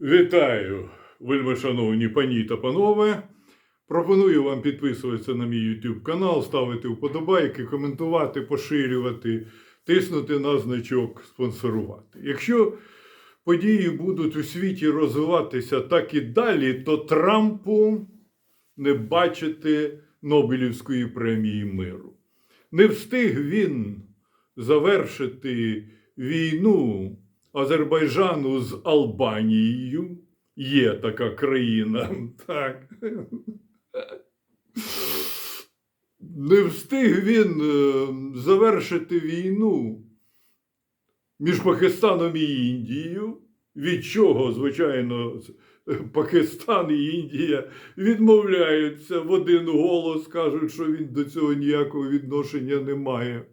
Вітаю, вельми шановні пані та панове. Пропоную вам підписуватися на мій YouTube канал, ставити вподобайки, коментувати, поширювати, тиснути на значок, спонсорувати. Якщо події будуть у світі розвиватися так і далі, то Трампу не бачити Нобелівської премії миру. Не встиг він завершити війну Азербайджану з Албанією. Є така країна. Так. Не встиг він е, завершити війну між Пакистаном і Індією, від чого, звичайно, Пакистан і Індія відмовляються в один голос, кажуть, що він до цього ніякого відношення не має.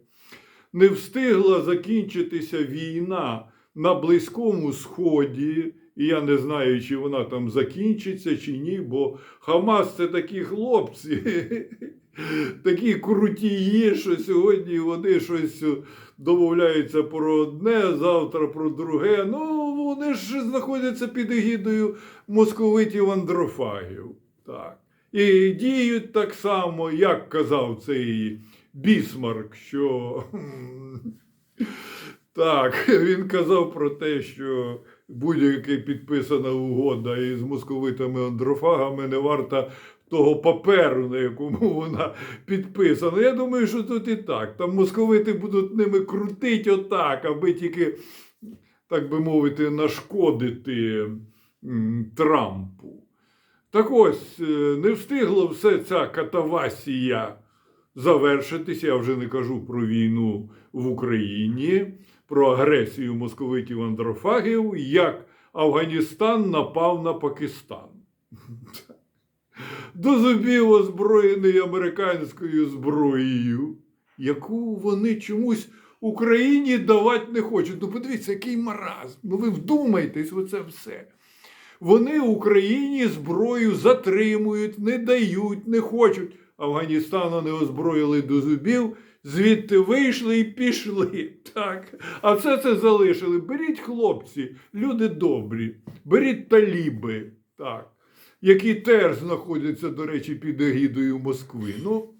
Не встигла закінчитися війна на Близькому Сході, і я не знаю, чи вона там закінчиться, чи ні, бо Хамас це такі хлопці, такі крутії, що сьогодні вони щось домовляються про одне, завтра про друге. Ну, вони ж знаходяться під егідою московитів андрофагів. Так. І діють так само, як казав цей Бісмарк, що так, він казав про те, що будь-яка підписана угода із московитами андрофагами не варта того паперу, на якому вона підписана. Я думаю, що тут і так. Там московити будуть ними крутити отак, аби тільки, так би мовити, нашкодити Трампу. Так ось, е, не встигло все ця катавасія завершитися. Я вже не кажу про війну в Україні, про агресію московитів андрофагів, як Афганістан напав на Пакистан. До зубів озброєний американською зброєю, яку вони чомусь Україні давати не хочуть. Ну, подивіться, який маразм. Ну ви вдумайтесь в це все. Вони Україні зброю затримують, не дають, не хочуть. Афганістану не озброїли до зубів, звідти вийшли і пішли. Так. А все це залишили. Беріть хлопці, люди добрі, беріть таліби, так, які теж знаходяться, до речі, під егідою Москви. Ну,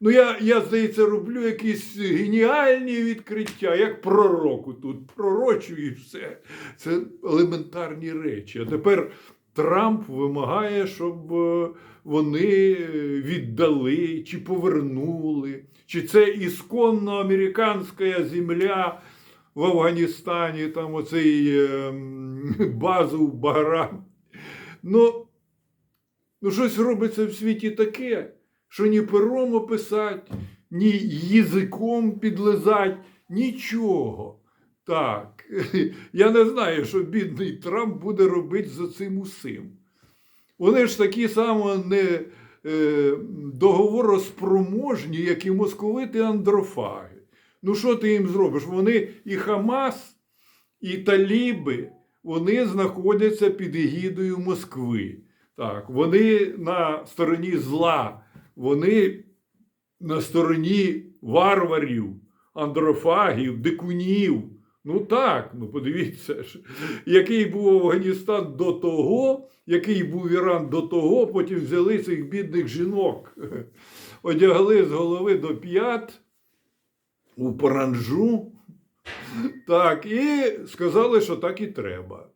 ну я, я, здається, роблю якісь геніальні відкриття, як пророку тут. Пророчу і все. Це елементарні речі. А тепер Трамп вимагає, щоб е, вони віддали чи повернули, чи це ісконно американська земля в Афганістані, там оцей е, базу в Баграм. Ну, ну, щось робиться в світі таке, що ні пером описати, ні язиком підлизать, нічого. Так, я не знаю, що бідний Трамп буде робити за цим усім. Вони ж такі само не е, договороспроможні, як і московити андрофаги. Ну, що ти їм зробиш? Вони і Хамас, і Таліби, вони знаходяться під егідою Москви. Так, вони на стороні зла, вони на стороні варварів, андрофагів, дикунів. Ну так, ну подивіться, ж, який був Афганістан до того, який був Іран до того, потім взяли цих бідних жінок, одягли з голови до п'ят у паранжу. Так, і сказали, що так і треба.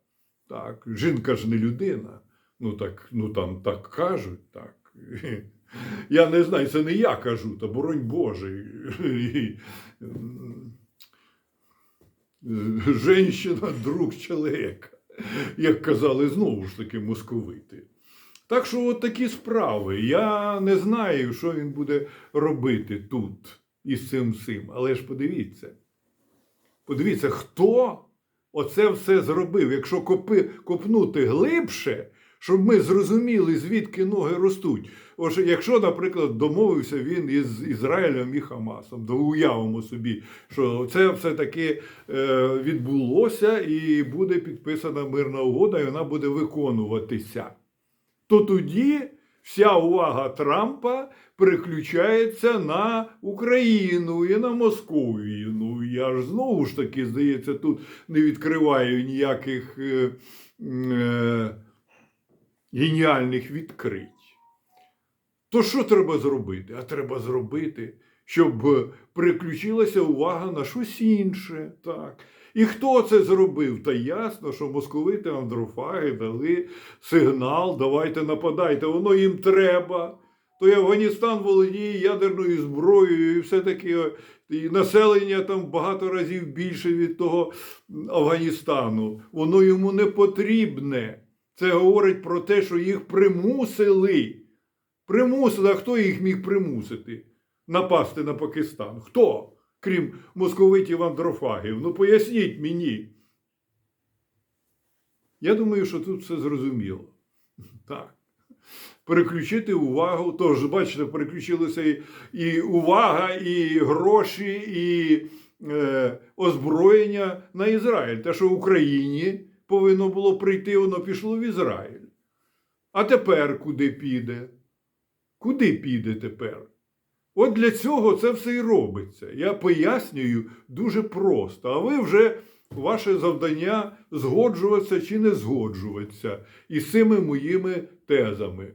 Так, жінка ж не людина. Ну так, ну там так кажуть, так. Я не знаю, це не я кажу, та боронь Боже. Женщина друг чоловіка, як казали знову ж таки московити. Так що от такі справи. Я не знаю, що він буде робити тут із цим всім. Але ж подивіться. Подивіться, хто оце все зробив. Якщо копи, копнути глибше, щоб ми зрозуміли, звідки ноги ростуть. Ось, якщо, наприклад, домовився він із Ізраїлем і Хамасом, то уявимо собі, що це все-таки е, відбулося і буде підписана мирна угода, і вона буде виконуватися. То тоді вся увага Трампа переключається на Україну і на Московію. Ну, Я ж знову ж таки, здається, тут не відкриваю ніяких е, е, геніальних відкрить. То що треба зробити? А треба зробити, щоб переключилася увага на щось інше. Так. І хто це зробив? Та ясно, що московити андрофаги дали сигнал, давайте нападайте, воно їм треба. То й Афганістан володіє ядерною зброєю, і все-таки е, і населення там багато разів більше від того Афганістану. Воно йому не потрібне. Це говорить про те, що їх примусили. Примусили, а хто їх міг примусити напасти на Пакистан? Хто? Крім московитів андрофагів? Ну поясніть мені. Я думаю, що тут все зрозуміло. Так. Переключити увагу, тож, бачите, переключилися і, і увага, і гроші, і е, озброєння на Ізраїль. Те, що в Україні повинно було прийти, воно пішло в Ізраїль. А тепер куди піде? Куди піде тепер? От для цього це все і робиться. Я пояснюю дуже просто. А ви вже ваше завдання згоджуватися чи не згоджуватися із цими моїми тезами.